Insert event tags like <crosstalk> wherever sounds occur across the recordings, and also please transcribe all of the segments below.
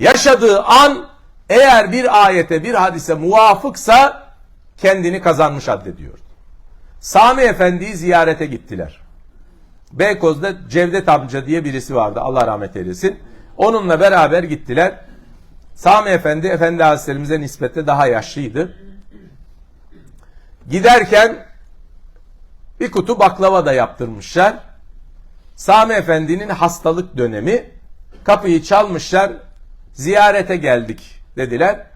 Yaşadığı an eğer bir ayete bir hadise muvafıksa kendini kazanmış addediyor. Sami Efendi'yi ziyarete gittiler. Beykoz'da Cevdet amca diye birisi vardı. Allah rahmet eylesin. Onunla beraber gittiler. Sami Efendi, Efendi Hazretlerimize nispetle daha yaşlıydı. Giderken bir kutu baklava da yaptırmışlar. Sami Efendi'nin hastalık dönemi. Kapıyı çalmışlar. Ziyarete geldik dediler.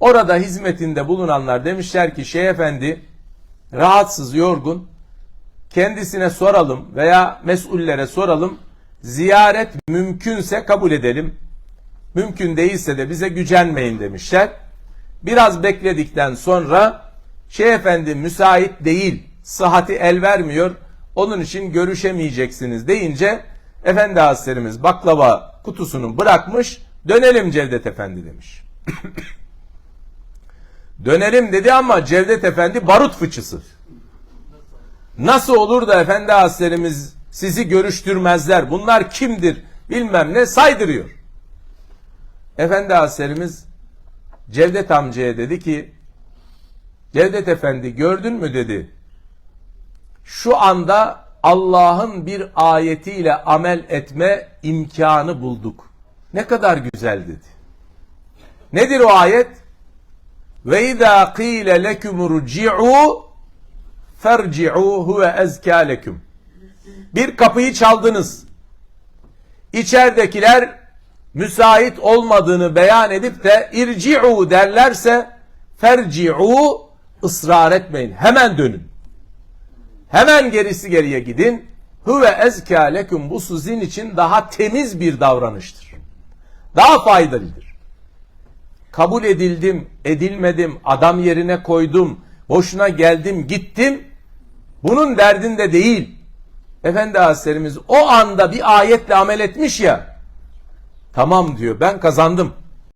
Orada hizmetinde bulunanlar demişler ki Şeyh Efendi rahatsız, yorgun. Kendisine soralım veya mesullere soralım. Ziyaret mümkünse kabul edelim. Mümkün değilse de bize gücenmeyin demişler. Biraz bekledikten sonra Şeyh Efendi müsait değil, sıhhati el vermiyor. Onun için görüşemeyeceksiniz deyince Efendi Hazretlerimiz baklava kutusunu bırakmış. Dönelim Cevdet Efendi demiş. <coughs> Dönelim dedi ama Cevdet Efendi barut fıçısı. Nasıl olur da Efendi Hazretlerimiz sizi görüştürmezler? Bunlar kimdir? Bilmem ne saydırıyor. Efendi Hazretlerimiz Cevdet amcaya dedi ki Cevdet Efendi gördün mü dedi. Şu anda Allah'ın bir ayetiyle amel etme imkanı bulduk. Ne kadar güzel dedi. Nedir o ayet? Ve izâ qîle lekum rci'û ferci'û huve ezkâ leküm. Bir kapıyı çaldınız. İçeridekiler müsait olmadığını beyan edip de irci'u derlerse ferci'u ısrar etmeyin. Hemen dönün. Hemen gerisi geriye gidin. Huve ezkâ leküm bu sizin için daha temiz bir davranıştır. Daha faydalıdır. Kabul edildim, edilmedim, adam yerine koydum, boşuna geldim, gittim. Bunun derdinde değil. Efendi Hazretlerimiz o anda bir ayetle amel etmiş ya. Tamam diyor ben kazandım.